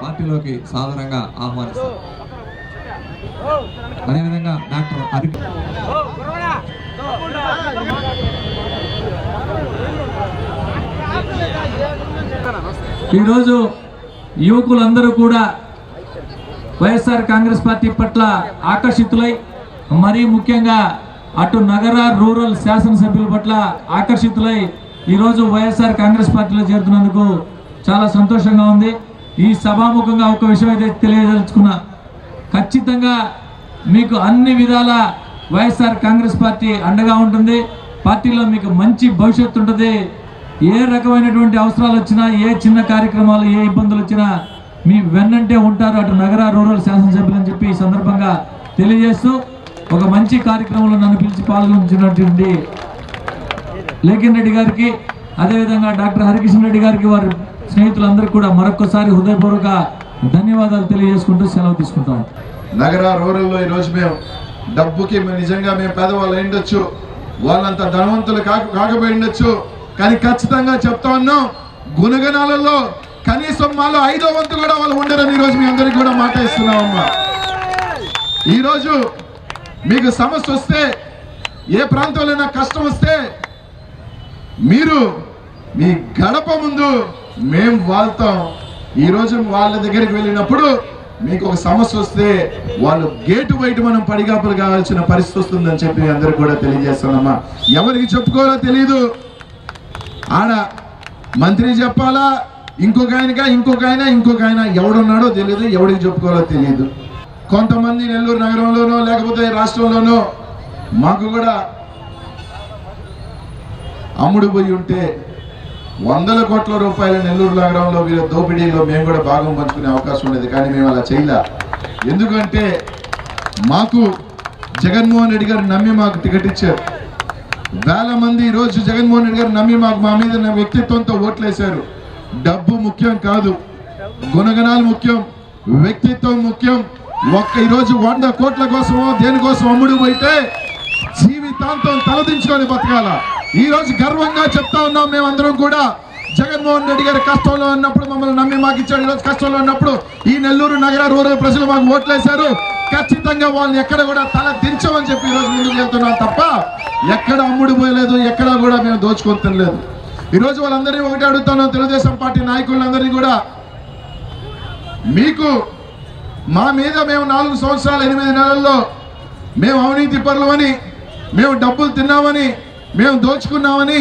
పార్టీలోకి సాధారణంగా ఆహ్వానిస్తారు. అదేవిధంగా డాక్టర్ హరి ఈరోజు యువకులందరూ కూడా వైఎస్ఆర్ కాంగ్రెస్ పార్టీ పట్ల ఆకర్షితులై మరీ ముఖ్యంగా అటు నగర రూరల్ శాసనసభ్యుల పట్ల ఆకర్షితులై ఈరోజు వైఎస్ఆర్ కాంగ్రెస్ పార్టీలో చేరుతున్నందుకు చాలా సంతోషంగా ఉంది. ఈ సభాముఖంగా ఒక విషయం అయితే తెలియదలుచుకున్నా. ఖచ్చితంగా మీకు అన్ని విధాల వైఎస్ఆర్ కాంగ్రెస్ పార్టీ అండగా ఉంటుంది. పార్టీలో మీకు మంచి భవిష్యత్తు ఉంటుంది. ఏ రకమైనటువంటి అవసరాలు వచ్చినా ఏ చిన్న కార్యక్రమాలు ఏ ఇబ్బందులు వచ్చినా మీ వెన్నంటే ఉంటారు అటు నగర రూరల్ శాసనసభ్యులు అని చెప్పి ఈ సందర్భంగా తెలియజేస్తూ ఒక మంచి కార్యక్రమంలో నన్ను పిలిచి పాల్గొంచినటువంటి లేకిన్ రెడ్డి గారికి అదేవిధంగా డాక్టర్ హరికిషన్ రెడ్డి గారికి వారు స్నేహితులందరికీ కూడా మరొకసారి హృదయపూర్వక ధన్యవాదాలు తెలియజేసుకుంటూ సెలవు తీసుకుంటాం. నగర రూరల్లో ఈరోజు మేము డబ్బుకి మేము నిజంగా మేము పేదవాళ్ళు అయి ఉండొచ్చు. వాళ్ళంత ధనవంతులు కాక కాకపోయి ఉండొచ్చు. కానీ ఖచ్చితంగా చెప్తా ఉన్నాం గుణగణాలలో కనీసం మాలో ఐదో వంతు కూడా వాళ్ళు ఉండరని ఈరోజు మీ అందరికీ కూడా మాట ఇస్తున్నామమ్మా. ఈరోజు మీకు సమస్య వస్తే ఏ ప్రాంతంలో కష్టం వస్తే మీరు మీ గడప ముందు మేము వాళ్తాం. ఈరోజు వాళ్ళ దగ్గరికి వెళ్ళినప్పుడు మీకు ఒక సమస్య వస్తే వాళ్ళు గేటు బయట మనం పడిగాపులు కావాల్సిన పరిస్థితి వస్తుందని చెప్పి అందరికి కూడా తెలియజేస్తానమ్మా. ఎవరికి చెప్పుకోవాలో తెలియదు ఆడ మంత్రి చెప్పాలా? ఇంకొక ఆయనగా ఇంకొక ఆయన? ఇంకొక ఆయన? ఎవడున్నాడో తెలియదు ఎవడికి చెప్పుకోవాలో తెలియదు కొంతమంది నెల్లూరు నగరంలోనో లేకపోతే రాష్ట్రంలోనో మాకు కూడా అమ్ముడు పోయి ఉంటే వందల కోట్ల రూపాయలు నెల్లూరు నగరంలో వీళ్ళ దోపిడీలో మేము కూడా భాగం పంచుకునే అవకాశం ఉండేది కానీ మేము అలా చేయలే. ఎందుకంటే మాకు జగన్మోహన్ రెడ్డి గారు నమ్మి మాకు టికెట్ ఇచ్చారు. వేల మంది ఈరోజు రోజు జగన్మోహన్ రెడ్డి గారు నమ్మి మాకు మా మీద వ్యక్తిత్వంతో ఓట్లేశారు. డబ్బు ముఖ్యం కాదు గుణగణాలు ముఖ్యం వ్యక్తిత్వం ముఖ్యం. ఒక్క ఈరోజు వంద కోట్ల కోసమో దేనికోసం అమ్ముడు పోయితే జీవితాంతం తలదించుకొని బతకాల? ఈ రోజు గర్వంగా చెప్తా ఉన్నాం మేమందరం కూడా. జగన్మోహన్ రెడ్డి గారు కష్టంలో ఉన్నప్పుడు మమ్మల్ని నమ్మి మాకు ఇచ్చాడు. ఈ రోజు కష్టంలో ఉన్నప్పుడు ఈ నెల్లూరు నగర రూరల్ ప్రజలు మాకు ఓట్లేశారు. ఖచ్చితంగా వాళ్ళని ఎక్కడ కూడా తల దించమని చెప్పి ఈరోజు రోజు ముందుకు వెళ్తున్నాం తప్ప ఎక్కడ అమ్ముడు పోయలేదు ఎక్కడ కూడా మేము దోచుకొని తినలేదు. ఈరోజు వాళ్ళందరినీ ఒకటి అడుగుతున్నాం తెలుగుదేశం పార్టీ నాయకులందరినీ కూడా. మీకు మా మీద మేము నాలుగు సంవత్సరాలు ఎనిమిది నెలల్లో మేము అవినీతి పరులమని మేము డబ్బులు తిన్నామని మేము దోచుకున్నామని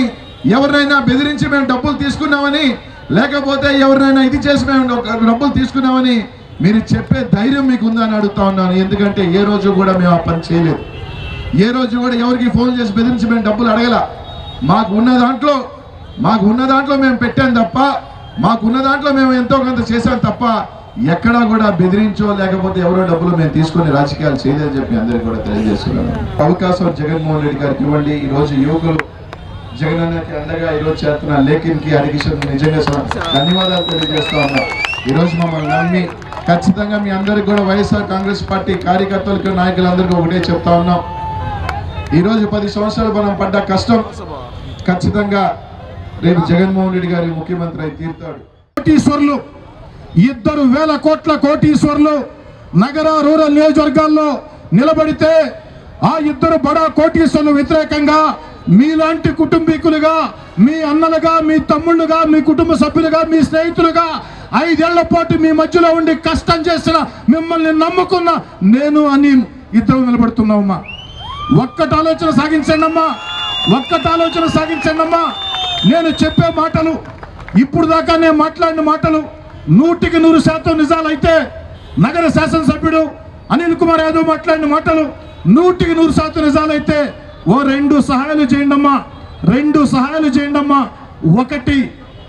ఎవరినైనా బెదిరించి మేము డబ్బులు తీసుకున్నామని లేకపోతే ఎవరినైనా ఇది చేసి మేము డబ్బులు తీసుకున్నామని మీరు చెప్పే ధైర్యం మీకు ఉందని అడుగుతా ఉన్నాను. ఎందుకంటే ఏ రోజు కూడా మేము ఆ పని చేయలేదు. ఏ రోజు కూడా ఎవరికి ఫోన్ చేసి బెదిరించి మేము డబ్బులు అడగల. మాకు ఉన్న దాంట్లో మాకు ఉన్న దాంట్లో మేము పెట్టాం తప్ప మాకున్న దాంట్లో మేము ఎంతో కొంత చేశాం తప్ప ఎక్కడా కూడా బెదిరించో లేకపోతే ఎవరో డబ్బులు మేము తీసుకొని రాజకీయాలు చేయలేదని చెప్పి అందరికీ కూడా తెలియజేస్తున్నాను. అవకాశం జగన్మోహన్ రెడ్డి గారికి ఇవ్వండి. ఈ రోజు యువకులు జగన్ అన్నకి అండగా ఈ రోజు చేస్తున్న లేఖిన్కి హరికిషన్ నిజంగా ధన్యవాదాలు తెలియజేస్తా ఉన్నా. ఈ రోజు మమ్మల్ని నమ్మి ఖచ్చితంగా మీ అందరికి కూడా వైఎస్ఆర్ కాంగ్రెస్ పార్టీ కార్యకర్తలకు నాయకులందరికీ ఒకటే చెప్తా ఉన్నాం. ఈ రోజు పది సంవత్సరాలు మనం పడ్డ కష్టం ఖచ్చితంగా రేపు జగన్మోహన్ రెడ్డి గారి ముఖ్యమంత్రి అయి తీరుతాడు. కోటీశ్వర్లు ఇద్దరు వేల కోట్ల కోటీశ్వర్లు నగర రూరల్ నియోజకవర్గాల్లో నిలబడితే ఆ ఇద్దరు బడా కోటీశ్వర్లు వ్యతిరేకంగా మీలాంటి కుటుంబీకులుగా మీ అన్నలుగా మీ తమ్ముళ్ళుగా మీ కుటుంబ సభ్యులుగా మీ స్నేహితులుగా ఐదేళ్ళ పాటు మీ మధ్యలో ఉండి కష్టం చేసిన మిమ్మల్ని నమ్ముకున్న నేను అని ఇద్దరు నిలబడుతున్నామమ్మా ఒక్కటి ఆలోచన సాగించండి అమ్మా. ఒక్కటి ఆలోచన సాగించండి అమ్మా. నేను చెప్పే మాటలు ఇప్పుడు దాకా నేను మాట్లాడిన మాటలు నూటికి నూరు శాతం నిజాలైతే నగర శాసనసభ్యుడు అనిల్ కుమార్ యాదవ్ మాట్లాడిన మాటలు నూటికి నూరు శాతం నిజాలైతే ఓ రెండు సహాయాలు చేయండమ్మా రెండు సహాయాలు చేయండమ్మా. ఒకటి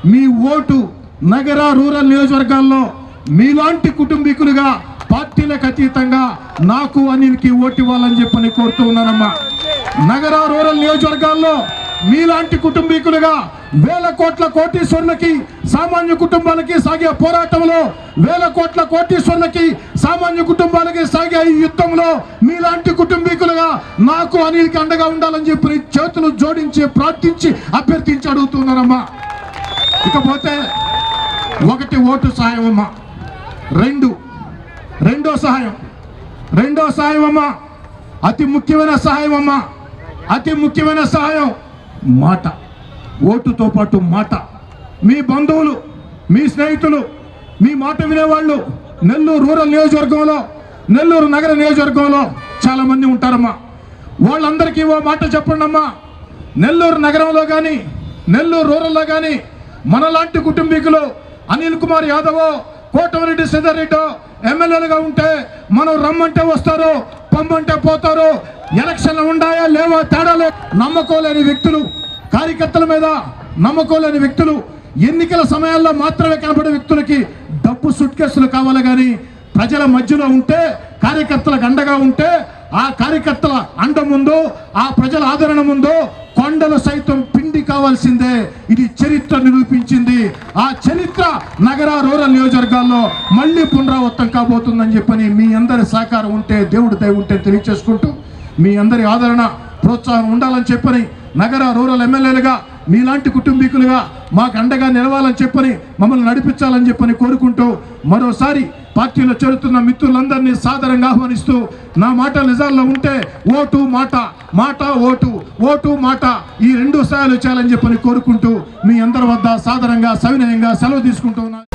మీ ఓటు నగర రూరల్ నియోజకవర్గాల్లో మీలాంటి కుటుంబీకులుగా పార్టీలకు అతీతంగా నాకు అనిల్కి ఓటు ఇవ్వాలని చెప్పని కోరుతూ ఉన్నానమ్మా. నగర రూరల్ నియోజకవర్గాల్లో మీలాంటి కుటుంబీకులుగా వేల కోట్ల కోటీశ్వరులకి సామాన్య కుటుంబాలకి సాగే పోరాటంలో వేల కోట్ల కోటీశ్వరులకి సామాన్య కుటుంబాలకి సాగే ఈ యుద్ధంలో మీలాంటి కుటుంబీకులుగా నాకు అనిల్కి అండగా ఉండాలని చెప్పి చేతులు జోడించి ప్రార్థించి అభ్యర్థించి అడుగుతున్నానమ్మా. ఇకపోతే ఒకటి ఓటు సహాయం అమ్మా రెండు. రెండో సహాయం రెండో సహాయం అమ్మా అతి ముఖ్యమైన సహాయం అమ్మా అతి ముఖ్యమైన సహాయం మాట. ఓటుతో పాటు మాట. మీ బంధువులు మీ స్నేహితులు మీ మాట వినేవాళ్ళు నెల్లూరు రూరల్ నియోజకవర్గంలో నెల్లూరు నగర నియోజకవర్గంలో చాలా మంది ఉంటారమ్మా. వాళ్ళందరికీ ఓ మాట చెప్పండి అమ్మా నెల్లూరు నగరంలో కానీ నెల్లూరు రూరల్లో కానీ మనలాంటి కుటుంబీకులు అనిల్ కుమార్ యాదవ్ కోటమిరెడ్డి సిద్ధారెడ్డి ఎమ్మెల్యేలుగా ఉంటే మనం రమ్మంటే వస్తారు పంపంటే పోతారు. ఎలక్షన్లు ఉన్నాయా లేవా తేడా నమ్మకోలేని వ్యక్తులు కార్యకర్తల మీద నమ్మకోలేని వ్యక్తులు ఎన్నికల సమయాల్లో మాత్రమే కనబడే వ్యక్తులకి డబ్బు సుట్ కేసులు కావాలి కానీ ప్రజల మధ్యలో ఉంటే కార్యకర్తలకు అండగా ఉంటే ఆ కార్యకర్తల అండ ముందు ఆ ప్రజల ఆదరణ ముందు కొండలు సైతం పిండి కావాల్సిందే. ఇది చరిత్ర నిరూపించింది. ఆ చరిత్ర నగర రూరల్ నియోజకవర్గాల్లో మళ్ళీ పునరావృతం కాబోతుందని చెప్పని మీ అందరి సహకారం ఉంటే దేవుడి దయ ఉంటే తెలియచేసుకుంటూ మీ అందరి ఆదరణ ప్రోత్సాహం ఉండాలని చెప్పని నగర రూరల్ ఎమ్మెల్యేలుగా మీలాంటి కుటుంబీకులుగా మాకు అండగా నిలవాలని చెప్పని మమ్మల్ని నడిపించాలని చెప్పని కోరుకుంటూ మరోసారి పార్టీలో చేరుతున్న మిత్రులందరినీ సాదరంగా ఆహ్వానిస్తూ నా మాట నిజాల్లో ఉంటే ఓటు మాట మాట ఓటు ఓటు మాట ఈ రెండు స్థాయిలు చేయాలని చెప్పని కోరుకుంటూ మీ అందరి వద్ద సాదరంగా సవినయంగా సెలవు తీసుకుంటూ ఉన్నా